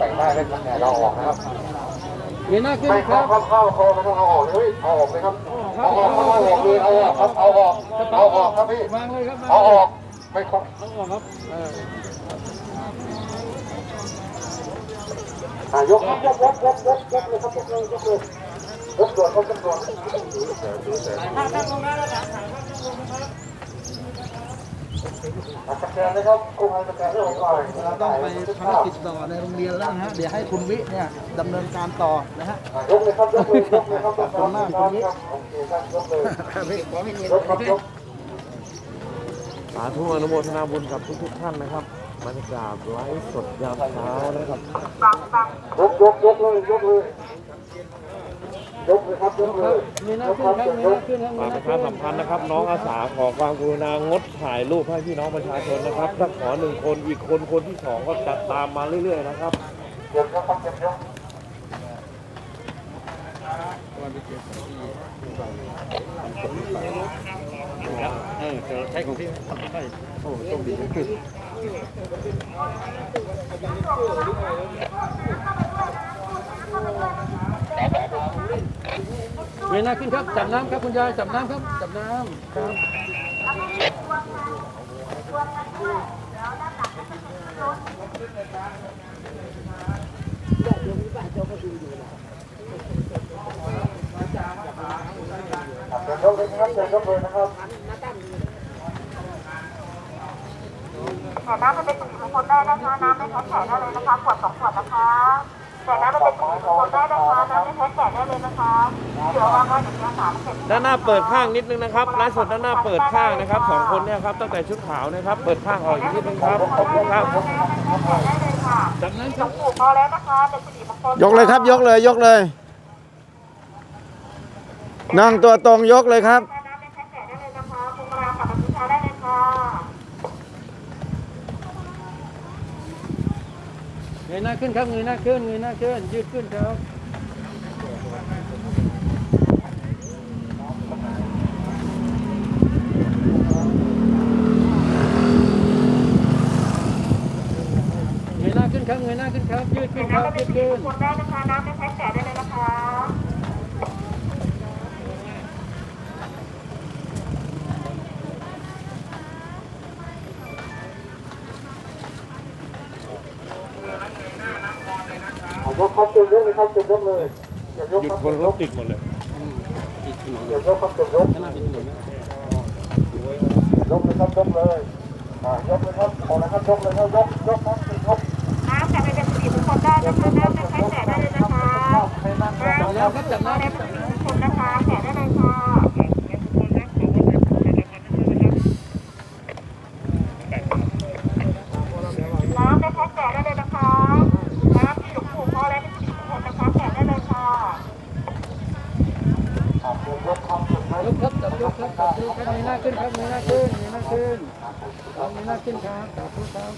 ใส่ได้เลยครับเนี่ยเราออกนะครับเงยหน้าขึ้นไม่คเข้ารับเข้าเข้าคอไม่ต้องเอาออกเลยเอาออกเลยครับเอาออกเอาออกเลยเอาออกครับเอาออกเอาออกครับพี่วางเลยครับเอาออกไม่เข้าเอาออกครับเอออะยกครับยกยกยกยกยกเลยครับยกเลยยกเลยยกด่วนครับยกด่วนสแกนเลยครับกู้ภัยสแกนเรื่องของอะไร เราต้องไปภารกิจต่อในโรงเรียนแล้วนะฮะ เดี๋ยวให้คุณวิเนี่ยดำเนินการต่อนะฮะยกเลยครับยกเลยยกเลยครับยกครับโอเคครับยกเลยยกครับยกสาธุอนุโมทนาบุญกับทุกทุกๆท่านนะครับบรรยากาศไลฟ์สดยามเช้านะครับยกยกยกเลยยกเลย ยกเลยครับยกเลยเงยหน้ายกขึ้คนรับครับยเงยกหน้าขึ้นครับเงฝายกหน้าขึ้นประชาสัมพันธ์นะครับ น้องอาสาขอความกรุณางดถ่ายรูปให้พี่น้องประชาชนนะครับถ้าขอหนึ่งคนอีกคนคนที่สองก็จัดตามมาเรื่อยๆนะครับเก็บยกครับเก็บยกเออเจอใช้ของพี่ใช่โอ้โชคดีขึ้นเงยหน้าขึ้นครับ จับน้ำครับคุณยาย จับน้ำครับ จับน้ำครับเก็บยกเลยนะครับเก็บยกเลยนะครับแต่น้ำมันเป็นสิริมงคลได้นะคะ น้ำไม่แพ้แก่ได้เลยนะคะ ขวดสองขวดนะคะ แต่น้ำมันเป็นสิริมงคลได้นะคะน้ำไม่แพ้แก่ได้เลยนะคะเดี๋ยววางไว้เดี๋ยวจะสามเสร็จด้านหน้าเปิดข้างนิดนึงนะครับไลฟ์สดด้านหน้าเปิดข้างนะครับสองคนเนี่ยครับตั้งแต่ชุดขาวนะครับ เปิดข้างออกอีกนิดนึงครับขอบคุณครับได้เลยค่ะจับน้ำคหลรัวบงปู่พอแล้วนะคะเป็นสิริมงคลยกเลยครับ ยกเลยยกเลย นั่งตัวตรงยกเลยครับ น้ำไม่แพ้แก่ได้เลยนะคะคุณมากับบัญชาได้เลยค่ะ เง ยหน้าขึ้นครับเงยหน้าขึ้นเงยหน้าขึ้นยืดขึ้นครับเงยหน้าขึ้นครับเงยหน้าขึ้นครับยืดขึ้นคน้ำรับมันเป็ยืนดสิริขึ้นมงคลได้นะคะน้ำไม่แพ้แก่ได้เลยนะคะ ยกครับเก็บยกเลยครับเก็บยกเลยเก็บยกหยุคดรับคนรถติดหมดเลยเก็บยกครับเก็บยกข้างหน้าเป็นถนนนะยกเลยครับยกเลยอ่ายกเลยครับพอแล้วครับยกเลยครับยกยกครับยกน้ำแต่เป็นสิริมงคลได้นะคะน้ำไม่แพ้แก่ได้เลยนะคะให้นั่งจับแล้วครับจับน้ำแล้วเป็คนรับสิริมงคลนะคะแก่ได้เลยค่ะน้ำไม่แพ้แก่ได้เลยนะคะ น้ำที่หลวงปู่พอแล้วเป็นสิริมงคลนะคะแก่ได้เลยค่ะ ยกครับยกครับ ย ครับจับครับจับยกครับเงยหน้าขึ้นครับเงยหน้าขึ้นเงยหน้าขึ้นเอาเงยหน้าขึ้นครับขอบคุณครับ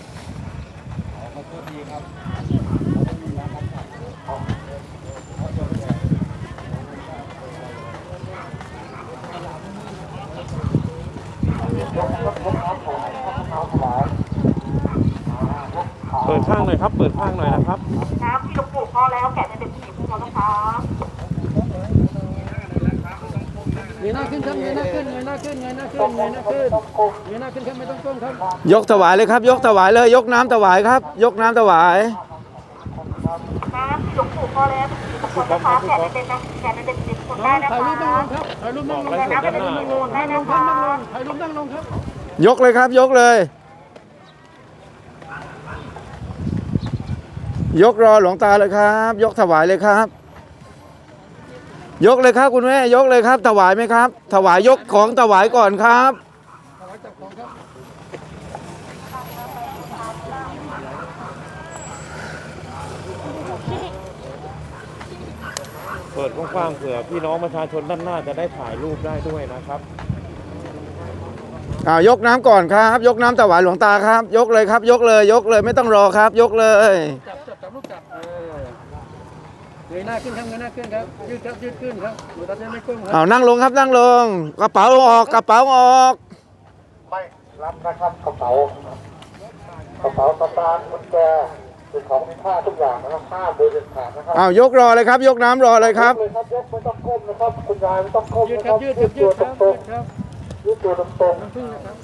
เปิดข้างหน่อยครับ เปิดข้างหน่อยนะครับ น้ำที่หลวงปู่พอแล้วแก่จะเป็นสิริมงคลนะคะ เงยหน้าขึ้นครับเงยหน้าขึ้นเงยหน้าขึ้นเงยหน้าขึ้นเงยหน้าขึ้นเงยหน้าขึ้นครับไม่ต้องก้มครับยกถวายเลยครับ ยกถวายเลย ยกน้ำถวายครับ ยกน้ำถวายน้ำที่หลวงปู่พอแล้วเป็นสิริมงคลนะคะแก่จะเป็นนะแก่จะเป็นสิริมงคลน้ได้องนะถ่ายรูปนั่งลคะงครับถ่ายรูปนั่งลงบอกไว้สุดด้านหน้านั่งลงนั่งลงครับนั่งลงถ่ายรูปนั่งลงครับ ยกเลยครับ ยกเลย ยกรอหลวงตาเลยครับ ยกถวายเลยครับ ยกเลยครับคุณแม่ยกเลยครับ ถวายไหมครับ ถวายยกของถวายก่อนครับถวายจับของครับเปิดกว้างๆเผื่อพี่น้องประชาชนด้านหน้าจะได้ถ่ายรูปได้ด้วยนะครับอ่ายกน้ำก่อนครับ ยกน้ำถวายหลวงตาครับ ยกเลยครับ ยกเลย ยกเลยไม่ต้องรอครับ ยกเลย จับจับจับลูกจับเออเง ยหน้าขึ้นครับเงยหน้าขึ้นครับยืดครับยืดขึ้นครับหนูตาจะไม่ก้มคเอารับนั่งลงครับนั่งลง กระเป๋าออกกระเป๋าออก ไม่รับนะครับกระเป๋ากระเป๋าสตางค์กุญแจรเป็นของมีค่าทุกอย่างนะครับห้ามโดยเด็ดขาดนะครับอ้าวยกรอเลยครับ ยกน้ำรอเลยครับ ยกเลยครับยกไม่ต้องก้มนะครับ คุณยายไม่ต้องก้มยืดนะคครัรับบยืดยืยืดดตัวยืดตครับรงยืดครับๆยืดตัวตรงน้ำผึ้งนะครับ